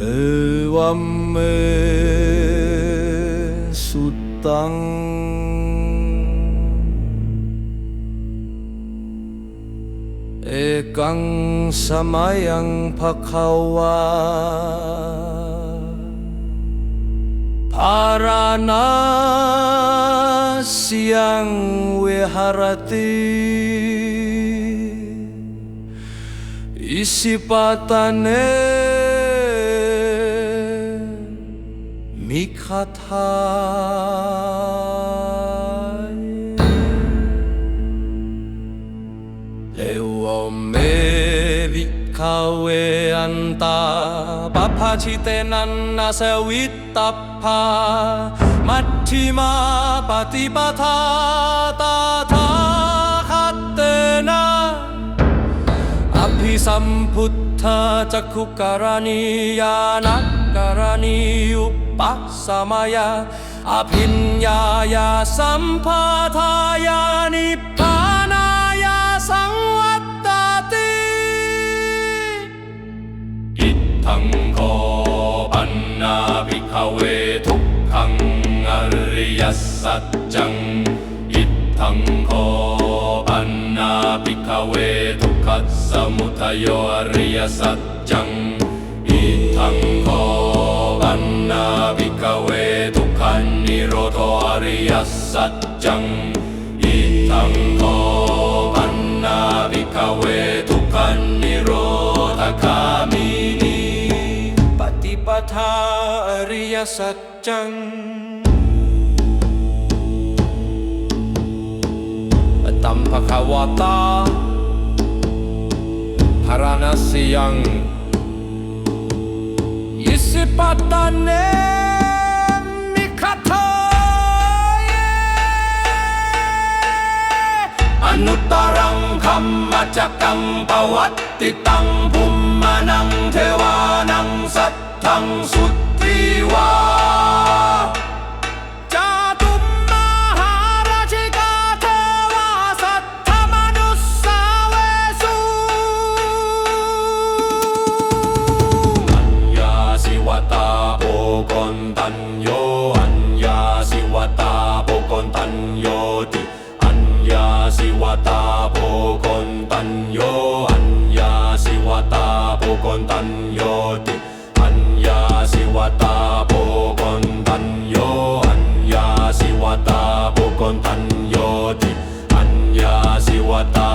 의완매 수땅 애강 사마양 파카와 파라나 시양 외하라티 이시바타네 mikathaয় kawe anta papachitenan nasawittappa matthima patipatha tathagatena abhisamputta chakkukaraniya nakaraniya ปัสมัชชิมาปฏิปทาตาทาคัตเตนาอภิสัมพุทธจักขุการณียานักการณียุปปัสสมายาอภิญญายาสัมภาทายานิพานายาสังวัตตติอิทังโคปันนาภิกขเวทุกขังอริยสัจจัง อิทังโคปันนาภิกขเวทุกขสมุทโยอริยสัจจัง โรธอริยสัจจัง อิทังโคปันนาภิกเวทุกันนิโรธคามินีปฏิปทาอริยสัจจังตัมภควตาภารณสยังยิสิปัตตาเนมิคาทา มมัจจกังปวัตติตังภุมมานังเทวานังสัตทังสุทธิวา วตาโพกนตันโยอัญญาสิวตาโพกนตันโยติอัญญาสิวตา